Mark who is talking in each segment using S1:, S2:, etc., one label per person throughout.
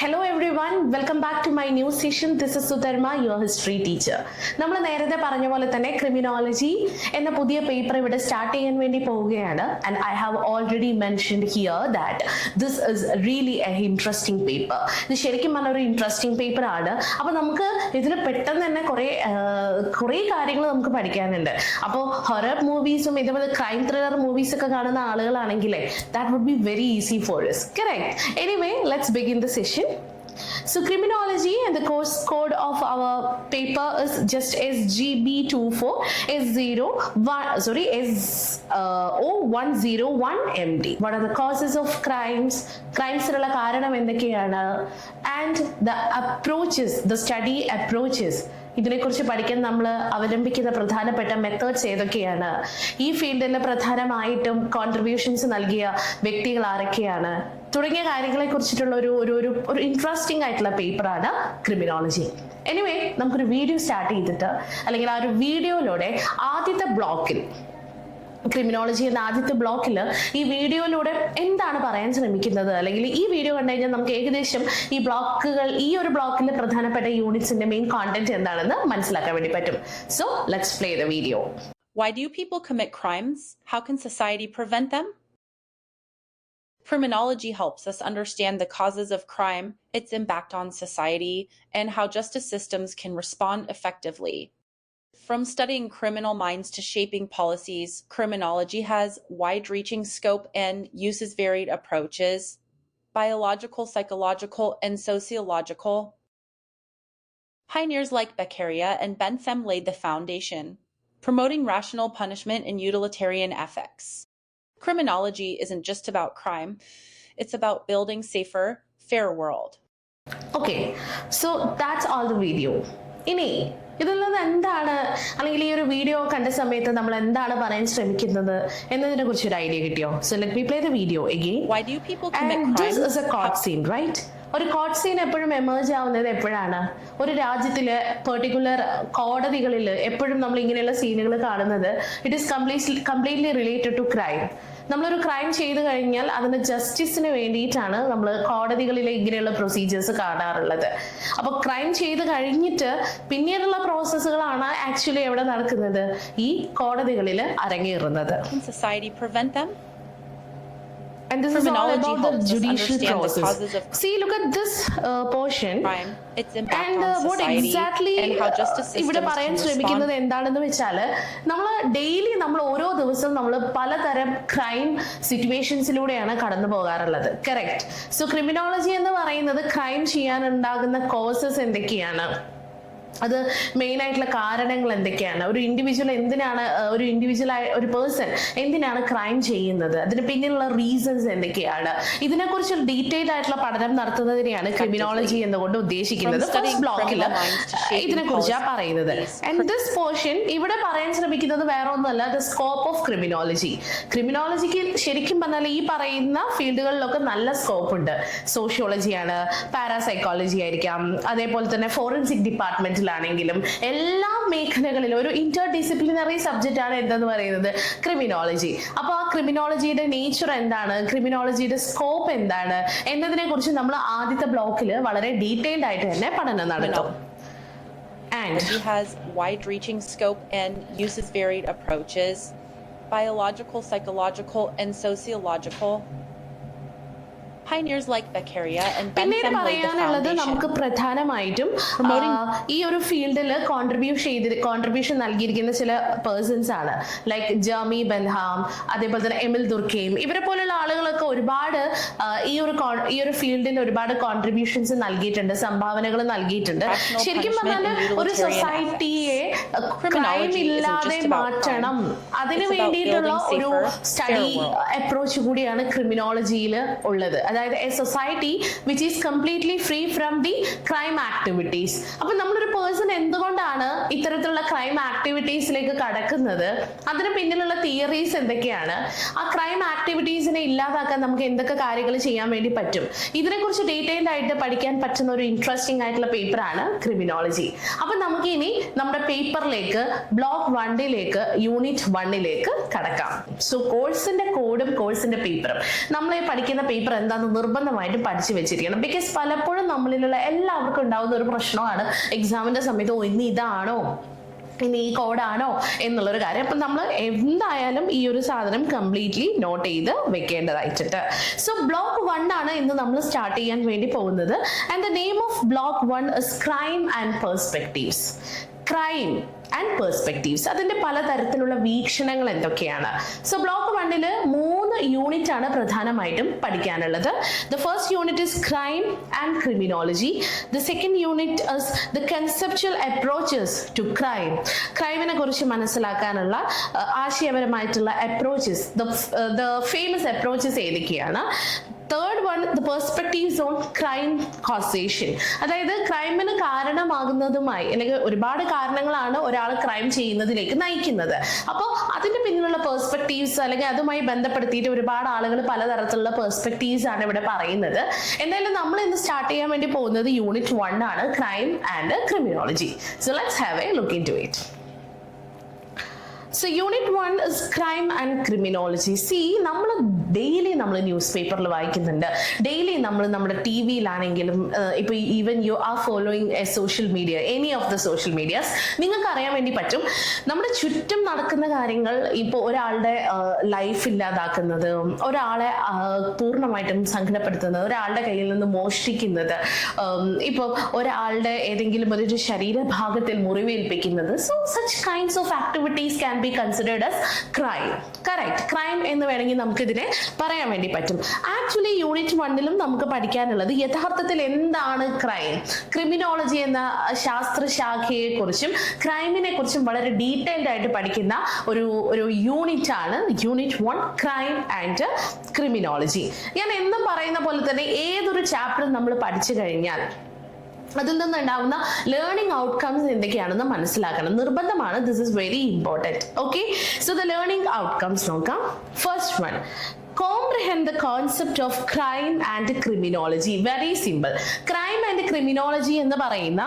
S1: Hello everyone welcome back to my new session this is Sudharma your history teacher നമ്മൾ നേരത്തെ പറഞ്ഞ പോലെ തന്നെ ക്രിമിനോളജി എന്ന പുതിയ പേപ്പർ ഇവിടെ സ്റ്റാർട്ട് ചെയ്യാൻ വേണ്ടി പോവുകയാണ്. And I have already mentioned here that this is really a interesting paper ഇത് ശരിക്കും പറഞ്ഞ ഒരു ഇൻട്രസ്റ്റിംഗ് പേപ്പർ ആണ്. അപ്പോൾ നമുക്ക് ഇതിൽ പെട്ടെന്ന് തന്നെ കുറേ കുറേ കാര്യങ്ങൾ നമുക്ക് പഠിക്കാനുണ്ട്. അപ്പോൾ ഹൊറർ മൂവീസും ഇതുപോലെ ക്രൈം ത്രില്ലർ മൂവീസ് ഒക്കെ കാണുന്ന ആളുകളാണെങ്കിലേ that would be very easy for is correct anyway let's begin the session. so criminology and the course code of our paper is just SGB24 S0 one, sorry S uh, O101 MD. What are the causes of crimes? Crimes ഉള്ള കാരണം എന്തൊക്കെയാണ് and the approaches the study approaches ഇതിനെക്കുറിച്ച് പഠിക്കാൻ നമ്മൾ അവലംബിക്കുന്ന പ്രധാനപ്പെട്ട methods ഏതൊക്കെയാണ്? ഈ ഫീൽഡിൽ പ്രധാനമായിട്ടും കോൺട്രിബ്യൂഷൻസ് നൽകിയ വ്യക്തികൾ ആരൊക്കെയാണ്? തുടങ്ങിയ കാര്യങ്ങളെ കുറിച്ചിട്ടുള്ള ഒരു ഒരു ഒരു ഇൻട്രസ്റ്റിംഗ് ആയിട്ടുള്ള പേപ്പറാണ് ക്രിമിനോളജി എനിവേ നമുക്കൊരു വീഡിയോ സ്റ്റാർട്ട് ചെയ്തിട്ട് അല്ലെങ്കിൽ ആ ഒരു വീഡിയോയിലൂടെ ആദ്യത്തെ ബ്ലോക്കിൽ ക്രിമിനോളജി എന്ന ആദ്യത്തെ ബ്ലോക്കിൽ ഈ വീഡിയോയിലൂടെ എന്താണ് പറയാൻ ശ്രമിക്കുന്നത് അല്ലെങ്കിൽ ഈ വീഡിയോ കണ്ടു കഴിഞ്ഞാൽ നമുക്ക് ഏകദേശം ഈ ബ്ലോക്കുകൾ ഈ ഒരു ബ്ലോക്കിൽ പ്രധാനപ്പെട്ട യൂണിറ്റ്സിന്റെ മെയിൻ കോണ്ടന്റ് എന്താണെന്ന് മനസ്സിലാക്കാൻ വേണ്ടി പറ്റും so let's play the video
S2: Why do people commit crimes? How can society prevent them? Criminology helps us understand the causes of crime, its impact on society, and how justice systems can respond effectively. From studying criminal minds to shaping policies, criminology has wide reaching scope and uses varied approaches biological, psychological, and sociological. Pioneers like Beccaria and Bentham laid the foundation, promoting rational punishment and utilitarian ethics. Criminology isn't just about crime, it's about building safer, fair world.
S1: Okay, so that's all the video. Ini ഇതിൽ നിന്ന് എന്താണ് അല്ലെങ്കിൽ ഈ ഒരു video കണ്ട സമയത്ത് നമ്മൾ എന്താണ് പറയാൻ ശ്രമിക്കുന്നത് എന്നതിനെ കുറിച്ച് ഒരു ഐഡിയ കിട്ടിയോ?
S2: So let
S1: me play
S2: the
S1: video again court scene, right? ഒരു കോർട്ട് സീൻ എപ്പോഴും എമേർജ് ആവുന്നത് എപ്പോഴാണ്? ഒരു രാജ്യത്തിലെ പെർട്ടിക്കുലർ കോടതികളിൽ എപ്പോഴും നമ്മൾ ഇങ്ങനെയുള്ള സീനുകൾ കാണുന്നത്. It is completely completely related to crime നമ്മളൊരു ക്രൈം ചെയ്തു കഴിഞ്ഞാൽ അതിന് ജസ്റ്റിസിന് വേണ്ടിയിട്ടാണ് നമ്മൾ കോടതികളിലെ ഇങ്ങനെയുള്ള പ്രൊസീജിയേഴ്സ് കാണാറുള്ളത്. അപ്പോൾ ക്രൈം ചെയ്ത് കഴിഞ്ഞിട്ട് പിന്നീടുള്ള പ്രോസസ്സുകളാണ് ആക്ച്വലി എവിടെ നടക്കുന്നത്. ഈ കോടതികളിൽ അരങ്ങേറുന്നത്.
S2: Society prevent?
S1: and this is all about the judicial process.
S2: The
S1: See, look at this uh, portion.
S2: Crime, its
S1: and uh, what exactly
S2: uh,
S1: ഇവിടെ പറയാൻ ശ്രമിക്കുന്നത് എന്താണെന്ന് വെച്ചാൽ നമ്മൾ ഡെയിലി നമ്മൾ ഓരോ ദിവസവും നമ്മൾ പലതരം ക്രൈം സിറ്റുവേഷൻസിലൂടെയാണ് കടന്നു പോകാറുള്ളത് കറക്റ്റ് സോ ക്രിമിനോളജി എന്ന് പറയുന്നത് ക്രൈം ചെയ്യാനുണ്ടാകുന്ന കോസസ് എന്തൊക്കെയാണ് അത് മെയിൻ ആയിട്ടുള്ള കാരണങ്ങൾ എന്തൊക്കെയാണ്? ഒരു ഇൻഡിവിജ്വൽ എന്തിനാണ് ഒരു ഇൻഡിവിജ്വൽ ആയ ഒരു പേഴ്സൺ എന്തിനാണ് ക്രൈം ചെയ്യുന്നത്? അതിന് പിന്നിലുള്ള റീസൺസ് എന്തൊക്കെയാണ്? ഇതിനെക്കുറിച്ച് ഡീറ്റെയിൽഡ് ആയിട്ടുള്ള പഠനം നടത്തുന്നതിനെയാണ് ക്രിമിനോളജി എന്നുകൊണ്ട് ഉദ്ദേശിക്കുന്നത്. ഫസ്റ്റ് ബ്ലോക്കിൽ
S2: criminal minds to shaping
S1: ഇതിനെ കുറിച്ചാണ് പറയുന്നത്. ആൻഡ് ദിസ് പോർഷൻ ഇവിടെ പറയാൻ ശ്രമിക്കുന്നത് വേറെ ഒന്നല്ല ദ സ്കോപ്പ് ഓഫ് ക്രിമിനോളജി ക്രിമിനോളജിക്ക് ശരിക്കും പറഞ്ഞാൽ ഈ പറയുന്ന ഫീൽഡുകളിലൊക്കെ നല്ല സ്കോപ്പ് ഉണ്ട്. സോഷ്യോളജിയാണ് പാരാസൈക്കോളജി ആയിരിക്കാം അതേപോലെ തന്നെ ഫോറൻസിക് ഡിപ്പാർട്ട്മെന്റിലാണെങ്കിലും എല്ലാ മേഖലകളിലും ഒരു ഇന്റർ ഡിസിപ്ലിനറി സബ്ജക്റ്റ് ആണ് എന്തെന്ന് പറയുന്നത്? ക്രിമിനോളജി അപ്പോൾ ആ ക്രിമിനോളജിയുടെ നേച്ചർ എന്താണ്? ക്രിമിനോളജിയുടെ സ്കോപ്പ് എന്താണ്? എന്നതിനെ കുറിച്ച് നമ്മൾ ആദ്യത്തെ ബ്ലോക്കിൽ വളരെ ഡീറ്റെയിൽഡ് ആയിട്ട് തന്നെ പഠനം നടത്തും.
S2: He has wide reaching scope and uses varied approaches biological, psychological, and sociological. Pioneers like Beccaria and
S1: പിന്നീട് പറയാനുള്ളത് നമുക്ക് പ്രധാനമായിട്ടും ഈ ഒരു ഫീൽഡിൽ കോൺട്രിബ്യൂഷൻ ചെയ്ത് കോൺട്രിബ്യൂഷൻ നൽകിയിരിക്കുന്ന ചില പേഴ്സൺസ് ആണ്. ലൈക്ക് ജാമി ബൻഹാം അതേപോലെ തന്നെ എമിൽ ദുർക്കയും ഇവരെ പോലുള്ള ആളുകളൊക്കെ ഒരുപാട് ഈ ഒരു ഈ ഒരു ഫീൽഡിൽ ഒരുപാട് കോൺട്രിബ്യൂഷൻസ് നൽകിയിട്ടുണ്ട് സംഭാവനകൾ നൽകിയിട്ടുണ്ട്. ശരിക്കും പറഞ്ഞാൽ ഒരു സൊസൈറ്റിയെ ക്രൈം ഇല്ലാതെ മാറ്റണം. അതിനു വേണ്ടിയിട്ടുള്ള ഒരു സ്റ്റഡി അപ്രോച്ച് കൂടിയാണ് ക്രിമിനോളജിയിൽ ഉള്ളത്. അതായത് a society which is completely free from the crime activities അപ്പൊ നമ്മളൊരു പേഴ്സൺ എന്തുകൊണ്ടാണ് ഇത്തരത്തിലുള്ള ക്രൈം ആക്ടിവിറ്റീസിലേക്ക് കടക്കുന്നത്? അതിന് പിന്നിലുള്ള തിയറീസ് എന്തൊക്കെയാണ്? ആ ക്രൈം ആക്ടിവിറ്റീസിനെ ഇല്ലാതാക്കാൻ നമുക്ക് എന്തൊക്കെ കാര്യങ്ങൾ ചെയ്യാൻ വേണ്ടി പറ്റും? ഇതിനെക്കുറിച്ച് ഡീറ്റെയിൽഡ് ആയിട്ട് പഠിക്കാൻ പറ്റുന്ന ഒരു ഇൻട്രസ്റ്റിംഗ് ആയിട്ടുള്ള പേപ്പറാണ് ക്രിമിനോളജി അപ്പൊ നമുക്ക് ഇനി നമ്മുടെ പേപ്പറിലേക്ക് ബ്ലോക്ക് വണ്ണിലേക്ക് യൂണിറ്റ് വണ്ണിലേക്ക് കടക്കാം. സോ കോഴ്സിന്റെ കോഡും കോഴ്സിന്റെ പേപ്പറും നമ്മൾ പഠിക്കുന്ന പേപ്പർ എന്താണെന്ന് എന്താണെന്ന് നിർബന്ധമായിട്ട് പഠിച്ചു വെച്ചിരിക്കണം. ബിക്കോസ് പലപ്പോഴും നമ്മളിലുള്ള എല്ലാവർക്കും ഉണ്ടാവുന്ന ഒരു പ്രശ്നമാണ് എക്സാമിന്റെ സമയത്ത് ഇന്ന് ഇതാണോ? ഇനി ഈ കോഡാണോ എന്നുള്ളൊരു കാര്യം. അപ്പം നമ്മൾ എന്തായാലും ഈ ഒരു സാധനം കംപ്ലീറ്റ്ലി നോട്ട് ചെയ്ത് വെക്കേണ്ടതായിട്ടുണ്ട്. സോ ബ്ലോക്ക് വൺ ആണ് ഇന്ന് നമ്മൾ സ്റ്റാർട്ട് ചെയ്യാൻ വേണ്ടി പോകുന്നത്. And the name of block one is crime and perspectives crime and perspectives അതിന്റെ പലതരത്തിലുള്ള വീക്ഷണങ്ങൾ എന്തൊക്കെയാണ്? സോ ബ്ലോക്ക് വണ്ണിൽ മൂന്ന് യൂണിറ്റ് ആണ് പ്രധാനമായിട്ടും പഠിക്കാനുള്ളത്. The first unit is crime and criminology the second unit is the conceptual approaches to crime ക്രൈമിനെ കുറിച്ച് മനസ്സിലാക്കാനുള്ള ആശയപരമായിട്ടുള്ള അപ്രോച്ചസ് ദ ഫേമസ് അപ്രോച്ചസ് ഏതൊക്കെയാണ്? Third one the perspectives on crime causation അതായത് ക്രൈമിന് കാരണമാകുന്നതുമായി അല്ലെങ്കിൽ ഒരുപാട് കാരണങ്ങളാണ് ഒരാൾ ക്രൈം ചെയ്യുന്നതിലേക്ക് നയിക്കുന്നത്. അപ്പോൾ അതിന്റെ പിന്നിലുള്ള പെർസ്പെക്റ്റീവ്സ് അല്ലെങ്കിൽ അതുമായി ബന്ധപ്പെടുത്തിയിട്ട് ഒരുപാട് ആളുകൾ പലതരത്തിലുള്ള പെർസ്പെക്റ്റീവ്സ് ആണ് ഇവിടെ പറയുന്നത്. എന്തായാലും നമ്മൾ ഇന്ന് സ്റ്റാർട്ട് ചെയ്യാൻ വേണ്ടി പോകുന്നത് യൂണിറ്റ് വൺ ആണ് crime and criminology so let's have a look into it so unit one is crime and criminology see നമ്മൾ ഡെയിലി നമ്മൾ ന്യൂസ് പേപ്പറിൽ വായിക്കുന്നുണ്ട്. ഡെയിലി നമ്മൾ നമ്മുടെ ടി വിയിലാണെങ്കിലും ഇപ്പോൾ even you are following a social media any of the social medias നിങ്ങൾക്ക് അറിയാൻ വേണ്ടി പറ്റും. നമ്മുടെ ചുറ്റും നടക്കുന്ന കാര്യങ്ങൾ ഇപ്പോൾ ഒരാളുടെ ലൈഫ് ഇല്ലാതാക്കുന്നത് ഒരാളെ പൂർണമായിട്ടും സങ്കടപ്പെടുത്തുന്നത് ഒരാളുടെ കയ്യിൽ നിന്ന് മോഷ്ടിക്കുന്നത് ഇപ്പോൾ ഒരാളുടെ ഏതെങ്കിലും ഒരു ശരീരഭാഗത്തിൽ മുറിവേൽപ്പിക്കുന്നത് so such kinds of activities can be considered as crime correct crime എന്ന് വേണമെങ്കിൽ നമുക്ക് ഇതിനെ പറയാൻ വേണ്ടി പറ്റും. ആക്ച്വലി യൂണിറ്റ് വണ്ണിലും നമുക്ക് പഠിക്കാനുള്ളത് യഥാർത്ഥത്തിൽ എന്താണ് ക്രൈം ക്രിമിനോളജി എന്ന ശാസ്ത്രശാഖയെ കുറിച്ചും ക്രൈമിനെ കുറിച്ചും വളരെ ഡീറ്റെയിൽഡ് ആയിട്ട് പഠിക്കുന്ന ഒരു ഒരു യൂണിറ്റ് ആണ് unit one crime and criminology ഞാൻ എന്നും പറയുന്ന പോലെ തന്നെ ഏതൊരു ചാപ്റ്റർ നമ്മൾ പഠിച്ചു കഴിഞ്ഞാൽ അതിൽ നിന്നുണ്ടാവുന്ന ലേണിംഗ് ഔട്ട്കംസ് എന്തൊക്കെയാണെന്ന് മനസ്സിലാക്കണം. നിർബന്ധമാണ്. This is very important okay so the learning outcomes നോക്കാം. First one comprehend the concept of crime and criminology. Very simple. Crime and criminology എന്ന് പറയുന്ന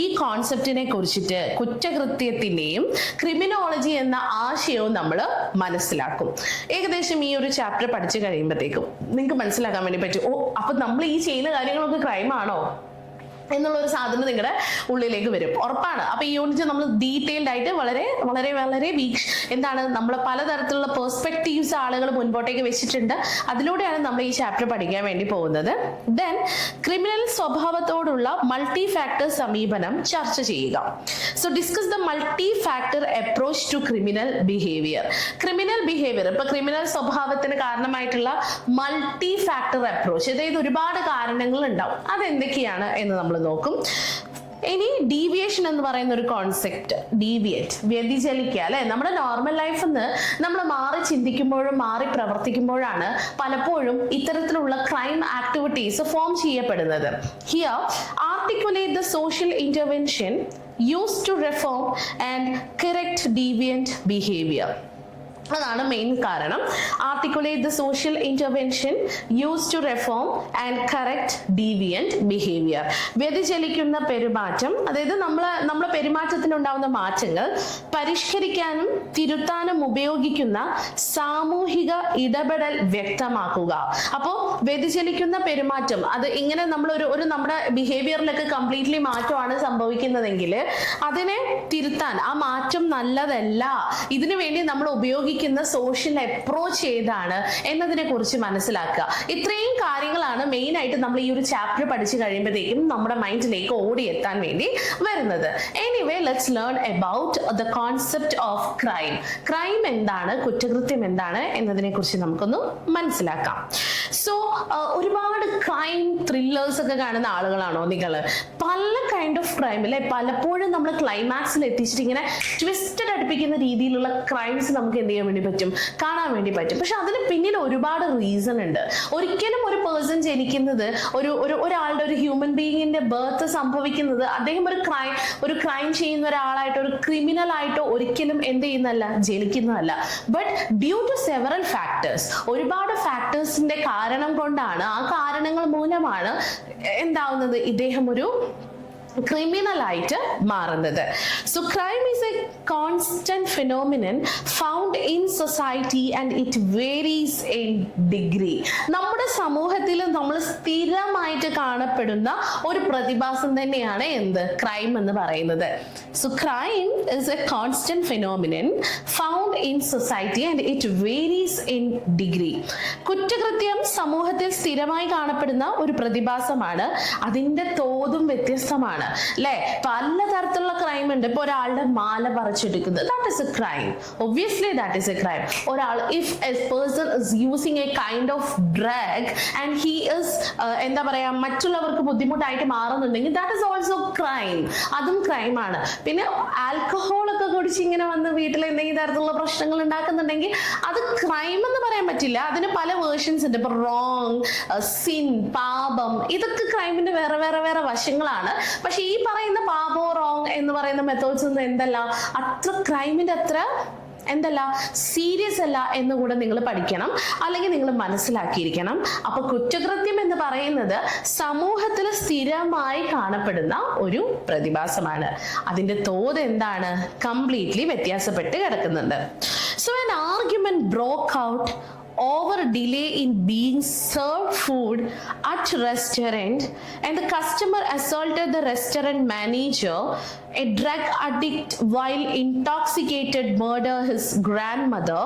S1: ഈ കോൺസെപ്റ്റിനെ കുറിച്ചിട്ട് കുറ്റകൃത്യത്തിന്റെയും ക്രിമിനോളജി എന്ന ആശയവും നമ്മൾ മനസ്സിലാക്കും. ഏകദേശം ഈ ഒരു ചാപ്റ്റർ പഠിച്ചു കഴിയുമ്പോഴത്തേക്കും നിങ്ങൾക്ക് മനസ്സിലാക്കാൻ വേണ്ടി പറ്റും. ഓ അപ്പൊ നമ്മൾ ഈ ചെയ്യുന്ന കാര്യങ്ങളൊക്കെ ക്രൈം ആണോ? എന്നുള്ള ഒരു സാധനം നിങ്ങളുടെ ഉള്ളിലേക്ക് വരും. ഉറപ്പാണ്. അപ്പൊ ഈ യൂണിറ്റ് നമ്മൾ ഡീറ്റെയിൽഡ് ആയിട്ട് വളരെ വളരെ വളരെ വീക്ഷ എന്താണ് നമ്മൾ പലതരത്തിലുള്ള പെർസ്പെക്റ്റീവ്സ് ആളുകൾ മുൻപോട്ടേക്ക് വെച്ചിട്ടുണ്ട്. അതിലൂടെയാണ് നമ്മൾ ഈ ചാപ്റ്റർ പഠിക്കാൻ വേണ്ടി പോകുന്നത്. ദെൻ ക്രിമിനൽ സ്വഭാവത്തോടുള്ള മൾട്ടി ഫാക്ടർ സമീപനം ചർച്ച ചെയ്യുക. So discuss the multi factor approach to criminal behaviour criminal behaviour ഇപ്പൊ ക്രിമിനൽ സ്വഭാവത്തിന് കാരണമായിട്ടുള്ള മൾട്ടി ഫാക്ടർ അപ്രോച്ച് അതായത് ഒരുപാട് കാരണങ്ങൾ ഉണ്ടാവും. അതെന്തൊക്കെയാണ് എന്ന് നമ്മൾ നോക്കും. ഇനി ഡീവിയേഷൻ എന്ന് പറയുന്ന ഒരു കോൺസെപ്റ്റ് ഡീവിയേറ്റ് വ്യതിചലിക്കുക അല്ലെ? നമ്മുടെ നോർമൽ ലൈഫിൽ നിന്ന് നമ്മൾ മാറി ചിന്തിക്കുമ്പോഴും മാറി പ്രവർത്തിക്കുമ്പോഴാണ് പലപ്പോഴും ഇത്തരത്തിലുള്ള ക്രൈം ആക്ടിവിറ്റീസ് ഫോം ചെയ്യപ്പെടുന്നത്. Here articulate the social intervention use to reform and correct deviant behaviour അതാണ് മെയിൻ കാരണം. Articulate the social intervention use to reform and correct deviant behaviour വ്യതിചലിക്കുന്ന പെരുമാറ്റം അതായത് നമ്മൾ നമ്മുടെ പെരുമാറ്റത്തിലുണ്ടാവുന്ന മാറ്റങ്ങൾ പരിഷ്കരിക്കാനും തിരുത്താനും ഉപയോഗിക്കുന്ന സാമൂഹിക ഇടപെടൽ വ്യക്തമാക്കുക. അപ്പോൾ വ്യതിചലിക്കുന്ന പെരുമാറ്റം അത് ഇങ്ങനെ നമ്മൾ ഒരു ഒരു നമ്മുടെ ബിഹേവിയറിലൊക്കെ കംപ്ലീറ്റ്ലി മാറ്റമാണ് സംഭവിക്കുന്നതെങ്കിൽ അതിനെ തിരുത്താൻ ആ മാറ്റം നല്ലതല്ല. ഇതിനു വേണ്ടി നമ്മൾ ഉപയോഗിക്കുന്ന സോഷ്യൽ അപ്രോച്ച് ഏതാണ് എന്നതിനെ കുറിച്ച് മനസ്സിലാക്കുക. ഇത്രയും കാര്യങ്ങളാണ് മെയിൻ ആയിട്ട് നമ്മൾ ഈ ഒരു ചാപ്റ്റർ പഠിച്ചു കഴിയുമ്പോഴത്തേക്കും നമ്മുടെ മൈൻഡിലേക്ക് ഓടി എത്താൻ വേണ്ടി വരുന്നത്. Anyway let's learn about the concept of crime crime എന്താണ്? കുറ്റകൃത്യം എന്താണ്? എന്നതിനെ കുറിച്ച് നമുക്കൊന്ന് മനസ്സിലാക്കാം. സോ ഒരുപാട് ക്രൈം ത്രില്ലേഴ്സ് ഒക്കെ കാണുന്ന ആളുകളാണോ നിങ്ങൾ പല കൈൻഡ് ഓഫ് ക്രൈം അല്ലെ പലപ്പോഴും നമ്മൾ ക്ലൈമാക്സിൽ എത്തിച്ചിട്ട് ഇങ്ങനെ ട്വിസ്റ്റഡ് അടുപ്പിക്കുന്ന രീതിയിലുള്ള ക്രൈംസ് നമുക്ക് എന്ത് വേണ്ടി പറ്റും കാണാൻ വേണ്ടി പറ്റും. പക്ഷെ അതിന് പിന്നിൽ ഒരുപാട് റീസൺ ഉണ്ട്. ഒരിക്കലും ഒരു പേഴ്സൺ ജനിക്കുന്നത് ഒരു ഒരു ഒരാളുടെ ഒരു ഹ്യൂമൻ ബീയിങ്ങിന്റെ ബർത്ത് സംഭവിക്കുന്നത് അദ്ദേഹം ഒരു ക്രൈം ഒരു ക്രൈം ചെയ്യുന്ന ഒരാളായിട്ടോ ഒരു ക്രിമിനൽ ആയിട്ടോ ഒരിക്കലും എന്ത് ചെയ്യുന്നതല്ല ജനിക്കുന്നതല്ല. But due to several factors ഒരുപാട് ഫാക്ടേഴ്സിന്റെ കാരണം കൊണ്ടാണ് ആ കാരണങ്ങൾ മൂലമാണ് എന്താവുന്നത്? ഇദ്ദേഹം ഒരു ക്രിമിനൽ ആയിട്ട് മാറുന്നത്. So crime is a constant phenomenon found in society and it varies in degree നമ്മുടെ സമൂഹത്തിൽ നമ്മൾ സ്ഥിരമായിട്ട് കാണപ്പെടുന്ന ഒരു പ്രതിഭാസം തന്നെയാണ് എന്ത്? ക്രൈം എന്ന് പറയുന്നത്. So crime is a constant phenomenon found in society and it varies in degree കുറ്റകൃത്യം സമൂഹത്തിൽ സ്ഥിരമായി കാണപ്പെടുന്ന ഒരു പ്രതിഭാസമാണ്. അതിന്റെ തോതും വ്യത്യസ്തമാണ്. അല്ലെ? പലതരത്തിലുള്ള ക്രൈം ഉണ്ട്. ഇപ്പൊ ഒരാളുടെ മാല പറിച്ചെടുക്കുന്നത്. That is a crime obviously that is a crime ഒരാൾ if a person is using a kind of drug and he is എന്താ പറയാ മറ്റുള്ളവർക്ക് ബുദ്ധിമുട്ടായിട്ട് മാറുന്നുണ്ടെങ്കിൽ ദാറ്റ് ഇസ് ഓൾസോ ക്രൈം അതും ക്രൈമാണ് പിന്നെ ആൽക്കഹോൾ ഒക്കെ കുടിച്ച് ഇങ്ങനെ വന്ന് വീട്ടിൽ എന്തെങ്കിലും തരത്തിലുള്ള പ്രശ്നങ്ങൾ ഉണ്ടാക്കുന്നുണ്ടെങ്കിൽ അത് ക്രൈം എന്ന് പറയാൻ പറ്റില്ല. അതിന് പല വേർഷൻസ് ഉണ്ട്. ഇപ്പൊ റോങ് സിൻ പാപം ഇതൊക്കെ ക്രൈമിന്റെ വേറെ വേറെ വേറെ വശങ്ങളാണ്. പക്ഷെ ഈ പറയുന്ന പാപോ റോങ് എന്ന് പറയുന്ന മെത്തേഡ്സ് ഒന്നും എന്തല്ല? അത്ര ക്രൈമിന്റെ അത്ര എന്തല്ല? സീരിയസ് അല്ല എന്ന് കൂടെ നിങ്ങൾ പഠിക്കണം. അല്ലെങ്കിൽ നിങ്ങൾ മനസ്സിലാക്കിയിരിക്കണം. അപ്പൊ കുറ്റകൃത്യം എന്ന് പറയുന്നത് സമൂഹത്തിൽ സ്ഥിരമായി കാണപ്പെടുന്ന ഒരു പ്രതിഭാസമാണ്. അതിന്റെ തോത് എന്താണ്? കംപ്ലീറ്റ്ലി വ്യത്യാസപ്പെട്ട് കിടക്കുന്നുണ്ട്. So an argument broke out over delay in being served food at restaurant. And the customer assaulted the restaurant manager a drug addict while intoxicated murder his grandmother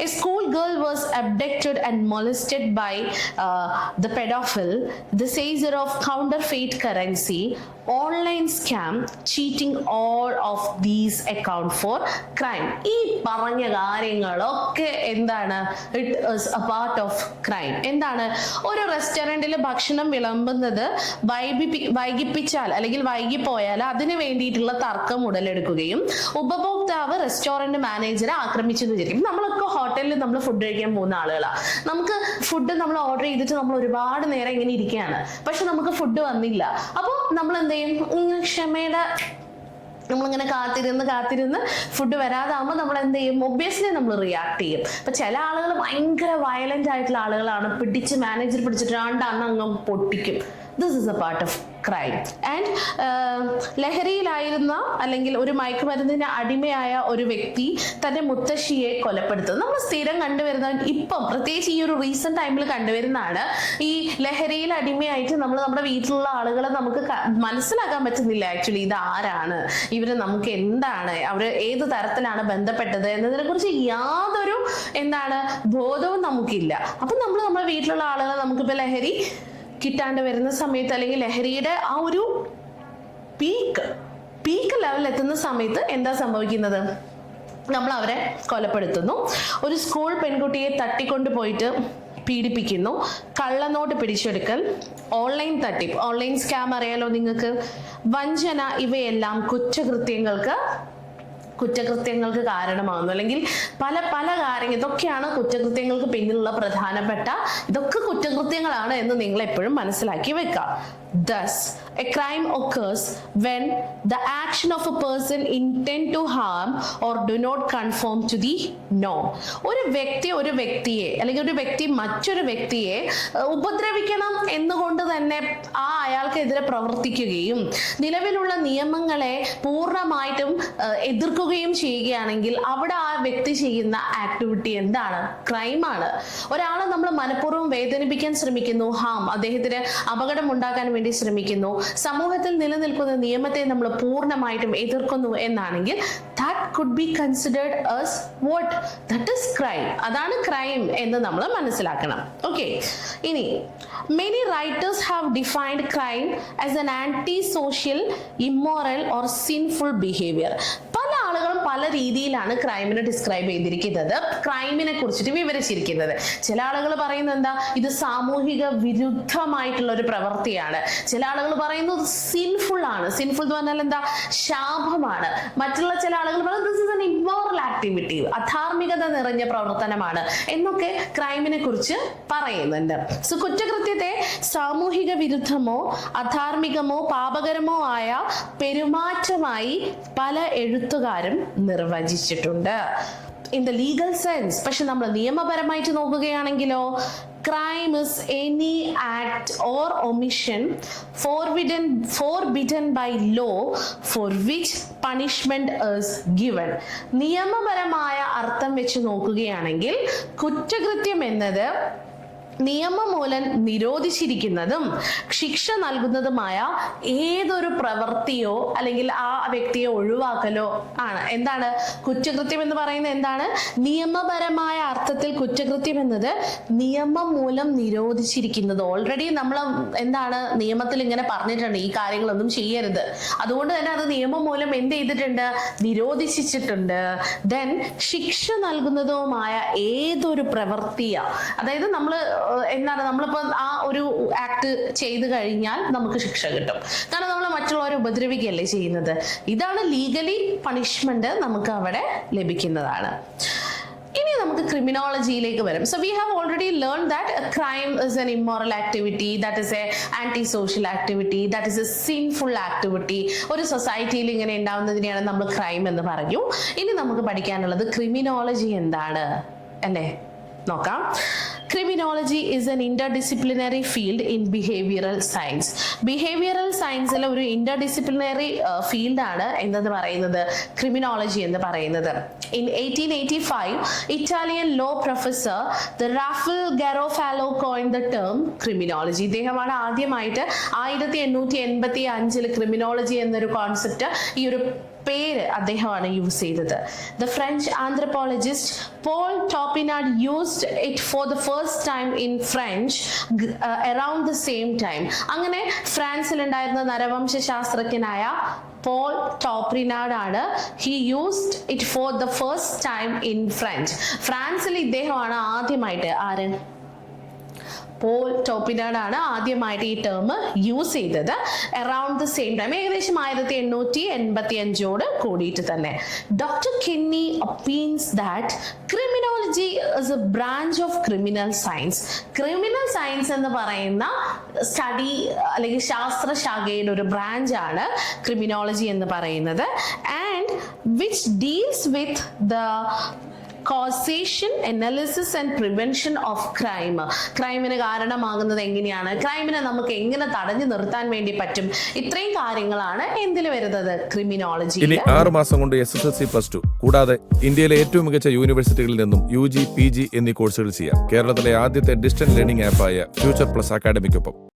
S1: a schoolgirl was abducted and molested by uh, the pedophile the seizure of counterfeit currency online scam cheating all of these account for crime ഈ പറഞ്ഞ കാര്യങ്ങളൊക്കെ എന്താണ് it is a part of crime എന്താണ് ഒരു റെസ്റ്റോറന്റിൽ ഭക്ഷണം വിളമ്പുന്നത് വൈകിപ്പി വൈകിപ്പിച്ചാൽ അല്ലെങ്കിൽ വൈകിപ്പോയാൽ അതിന് വേണ്ടിയിട്ടുള്ള തർക്കം ഉടലെടുക്കുകയും ഉപഭോക്താവ് റെസ്റ്റോറന്റ് മാനേജറെ ആക്രമിച്ചെന്ന് വിചാരിക്കും. നമ്മളൊക്കെ ഹോട്ടലിൽ നമ്മൾ ഫുഡ് കഴിക്കാൻ പോകുന്ന ആളുകളാണ് നമുക്ക് ഫുഡ് നമ്മൾ ഓർഡർ ചെയ്തിട്ട് നമ്മൾ ഒരുപാട് നേരം ഇങ്ങനെ ഇരിക്കുകയാണ്. പക്ഷെ നമുക്ക് ഫുഡ് വന്നില്ല. അപ്പോൾ നമ്മൾ എന്ത് ചെയ്യും ഇങ്ങനെ ക്ഷമയുടെ നമ്മളിങ്ങനെ കാത്തിരുന്ന് കാത്തിരുന്ന് ഫുഡ് വരാതാകുമ്പോൾ നമ്മൾ എന്ത് ചെയ്യും ഒബ്വിയസ്ലി നമ്മൾ റിയാക്ട് ചെയ്യും. അപ്പൊ ചില ആളുകൾ ഭയങ്കര വയലന്റ് ആയിട്ടുള്ള ആളുകളാണ്. പിടിച്ച് മാനേജർ പിടിച്ചിട്ട് രണ്ടാണ് അങ്ങ് പൊട്ടിക്കും. This is a part of crime. And ലഹരിയിലായിരുന്ന അല്ലെങ്കിൽ ഒരു മയക്കുമരുന്നിന് അടിമയായ ഒരു വ്യക്തി തന്റെ മുത്തശ്ശിയെ കൊലപ്പെടുത്തുന്നു. നമ്മൾ സ്ഥിരം കണ്ടുവരുന്ന ഇപ്പം പ്രത്യേകിച്ച് ഈ ഒരു റീസെന്റ് ടൈമിൽ കണ്ടുവരുന്നതാണ് ഈ ലഹരിയിൽ അടിമയായിട്ട് നമ്മൾ നമ്മുടെ വീട്ടിലുള്ള ആളുകളെ നമുക്ക് മനസ്സിലാക്കാൻ പറ്റുന്നില്ല ആക്ച്വലി ഇത് ആരാണ് ഇവർ നമുക്ക് എന്താണ് അവർ ഏത് തരത്തിലാണ് ബന്ധപ്പെട്ടത് എന്നതിനെ കുറിച്ച് യാതൊരു എന്താണ് ബോധവും നമുക്കില്ല. അപ്പൊ നമ്മൾ നമ്മുടെ വീട്ടിലുള്ള ആളുകളെ നമുക്കിപ്പോ ലഹരി കിട്ടാണ്ട് വരുന്ന സമയത്ത് അല്ലെങ്കിൽ ലഹരിയുടെ ആ ഒരു പീക്ക് പീക്ക് ലെവൽ എത്തുന്ന സമയത്ത് എന്താ സംഭവിക്കുന്നത്? നമ്മൾ അവരെ കൊലപ്പെടുത്തുന്നു. ഒരു സ്കൂൾ പെൺകുട്ടിയെ തട്ടിക്കൊണ്ട് പോയിട്ട് പീഡിപ്പിക്കുന്നു. കള്ളനോട്ട് പിടിച്ചെടുക്കൽ ഓൺലൈൻ തട്ടിപ്പ് ഓൺലൈൻ സ്കാം അറിയാലോ നിങ്ങൾക്ക്? വഞ്ചന ഇവയെല്ലാം കുറ്റകൃത്യങ്ങൾക്ക് കുറ്റകൃത്യങ്ങൾക്ക് കാരണമാകുന്നു അല്ലെങ്കിൽ പല പല കാര്യങ്ങൾ ഇതൊക്കെയാണ് കുറ്റകൃത്യങ്ങൾക്ക് പിന്നിലുള്ള പ്രധാനപ്പെട്ട ഇതൊക്കെ കുറ്റകൃത്യങ്ങളാണ് എന്ന് നിങ്ങൾ എപ്പോഴും മനസ്സിലാക്കി വെക്കുക. Thus a crime occurs when the action of a person intend to harm or do not conform to the norm. ഒരു വ്യക്തി ഒരു വ്യക്തിയെ അല്ലെങ്കിൽ ഒരു വ്യക്തി മറ്റൊരു വ്യക്തിയെ ഉപദ്രവിക്കണം എന്നുകൊണ്ട് തന്നെ ആ അയാൾക്കെതിരെ പ്രവർത്തിക്കുകയും നിലവിലുള്ള നിയമങ്ങളെ പൂർണമായിട്ടും എതിർക്കുകയും ചെയ്യുകയാണെങ്കിൽ അവിടെ ആ വ്യക്തി ചെയ്യുന്ന ആക്ടിവിറ്റി എന്താണ്? ക്രൈമാണ് ഒരാളെ നമ്മൾ മനഃപൂർവം വേദനിപ്പിക്കാൻ ശ്രമിക്കുന്നു ഹാം അദ്ദേഹത്തിന് അപകടം ഉണ്ടാക്കാൻ വേണ്ടി ശ്രമിക്കുന്നു. സമൂഹത്തിൽ നിലനിൽക്കുന്ന നിയമത്തെ നമ്മൾ പൂർണമായിട്ടും എതിർക്കുന്നു എന്നാണെങ്കിൽ that could be considered as what that is crime അതാണ് ക്രൈം എന്ന് നമ്മൾ മനസ്സിലാക്കണം. ഓക്കെ ഇനി many writers have defined crime as an anti social immoral or sinful behaviour പല രീതിയിലാണ് ക്രൈമിനെ ഡിസ്ക്രൈബ് ചെയ്തിരിക്കുന്നത്. ക്രൈമിനെ കുറിച്ചിട്ട് വിവരിച്ചിരിക്കുന്നത്. ചില ആളുകൾ പറയുന്നത് എന്താ? ഇത് സാമൂഹിക വിരുദ്ധമായിട്ടുള്ള ഒരു പ്രവൃത്തിയാണ് ചില ആളുകൾ പറയുന്നത് സിൻഫുൾ ആണ്. സിൻഫുൾ എന്ന് പറഞ്ഞാൽ എന്താ? ശാപമാണ്. മറ്റുള്ള ചില ആളുകൾ പറയുന്നത് ഇമ്മോറൽ ആക്ടിവിറ്റി അധാർമികത നിറഞ്ഞ പ്രവർത്തനമാണ് എന്നൊക്കെ ക്രൈമിനെ കുറിച്ച് പറയുന്നുണ്ട്. സോ കുറ്റകൃത്യത്തെ സാമൂഹിക വിരുദ്ധമോ അധാർമികമോ പാപകരമോ ആയ പെരുമാറ്റമായി പല എഴുത്തുകാരും നിർവചിച്ചിട്ടുണ്ട്. ഇൻ ദ ലീഗൽ സെൻസ് പക്ഷെ നമ്മൾ നിയമപരമായിട്ട് നോക്കുകയാണെങ്കിലോ crime is any act or omission forbidden forbidden by law for which punishment is given നിയമപരമായ അർത്ഥം വെച്ച് നോക്കുകയാണെങ്കിൽ കുറ്റകൃത്യം എന്നത് നിയമം മൂലം നിരോധിച്ചിരിക്കുന്നതും ശിക്ഷ നൽകുന്നതുമായ ഏതൊരു പ്രവൃത്തിയോ അല്ലെങ്കിൽ ആ വ്യക്തിയെ ഒഴിവാക്കലോ ആണ്. എന്താണ്? കുറ്റകൃത്യം എന്ന് പറയുന്നത് എന്താണ്? നിയമപരമായ അർത്ഥത്തിൽ കുറ്റകൃത്യം എന്നത് നിയമം മൂലം നിരോധിച്ചിരിക്കുന്നത്. ഓൾറെഡി നമ്മൾ എന്താണ്? നിയമത്തിൽ ഇങ്ങനെ പറഞ്ഞിട്ടുണ്ട്. ഈ കാര്യങ്ങളൊന്നും ചെയ്യരുത്. അതുകൊണ്ട് തന്നെ അത് നിയമം മൂലം എന്ത് ചെയ്തിട്ടുണ്ട്? നിരോധിച്ചിട്ടുണ്ട് ദെൻ ശിക്ഷ നൽകുന്നതുമായ ഏതൊരു പ്രവൃത്തിയാ? അതായത് നമ്മൾ എന്താണ് നമ്മളിപ്പോ ആ ഒരു ആക്ട് ചെയ്തു കഴിഞ്ഞാൽ നമുക്ക് ശിക്ഷ കിട്ടും. കാരണം നമ്മൾ മറ്റുള്ളവരെ ഉപദ്രവിക്കുകയല്ലേ ചെയ്യുന്നത്. ഇതാണ് ലീഗലി പണിഷ്മെന്റ് നമുക്ക് അവിടെ ലഭിക്കുന്നതാണ്. ഇനി നമുക്ക് ക്രിമിനോളജിയിലേക്ക് വരും. So we have already learn that crime is an immoral activity that is a anti social activity that is a sinful activity ഒരു സൊസൈറ്റിയിൽ ഇങ്ങനെ ഉണ്ടാവുന്നതിനെയാണ് നമ്മൾ ക്രൈം എന്ന് പറഞ്ഞു. ഇനി നമുക്ക് പഠിക്കാനുള്ളത് ക്രിമിനോളജി എന്താണ്? അല്ലേ? നോക്കാം. Criminology is an interdisciplinary field in behavioural science behavioural സയൻസിലെ ഒരു ഇന്റർ ഡിസിപ്ലിനറി ഫീൽഡാണ് എന്തെന്ന് പറയുന്നത്? ക്രിമിനോളജി എന്ന് പറയുന്നത്. In eighteen eighty five Italian law professor the Raffaele Garofalo coin the term criminology ഇദ്ദേഹമാണ് ആദ്യമായിട്ട് ആയിരത്തി എണ്ണൂറ്റി എൺപത്തി അഞ്ചിൽ ക്രിമിനോളജി എന്നൊരു കോൺസെപ്റ്റ് ഈ ഒരു പേര് അദ്ദേഹമാണ് യൂസ് ചെയ്തത്. The French anthropologist Paul Topinard used it for the first time in French around the same time അങ്ങനെ ഫ്രാൻസിൽ ഉണ്ടായിരുന്ന നരവംശ ശാസ്ത്രജ്ഞനായ പോൾ ടോപ്രിനാഡ് ആണ് he used it for the first time in French ഫ്രാൻസിൽ ഇദ്ദേഹമാണ് ആദ്യമായിട്ട് ആര്? പോൾ ആണ് ആദ്യമായിട്ട് ഈ ടേം യൂസ് ചെയ്തത്. അറൌണ്ട് ദ സെയിം ടൈം ഏകദേശം ആയിരത്തി എണ്ണൂറ്റി എൺപത്തി അഞ്ചോട് കൂടിയിട്ട് തന്നെ. Doctor Kenny ഒപ്പീൻസ് that criminology is a branch of criminal science criminal science എന്ന് പറയുന്ന സ്റ്റഡി അല്ലെങ്കിൽ ശാസ്ത്രശാഖയുടെ ഒരു ബ്രാഞ്ച് ആണ് ക്രിമിനോളജി എന്ന് പറയുന്നത്. And which deals with the causation analysis and prevention of crime ക്രൈമിന് കാരണമാകുന്നത് എങ്ങനെയാണ്? ക്രൈമിനെ നമുക്ക് എങ്ങനെ തടഞ്ഞു നിർത്താൻ വേണ്ടി പറ്റും? ഇത്രയും കാര്യങ്ങളാണ് എന്തിൽ വരുന്നത്? ക്രിമിനോളജി
S3: ഇനി ആറ് മാസം കൊണ്ട് S S L C plus two കൂടാതെ ഇന്ത്യയിലെ ഏറ്റവും മികച്ച യൂണിവേഴ്സിറ്റികളിൽ നിന്നും യു ജി പി ജി എന്നീ കോഴ്സുകൾ ചെയ്യാം. കേരളത്തിലെ ആദ്യത്തെ ഡിസ്റ്റൻസ് ലേണിംഗ് ആപ്പായ ഫ്യൂച്ചർ പ്ലസ് അക്കാഡമിക്കൊപ്പം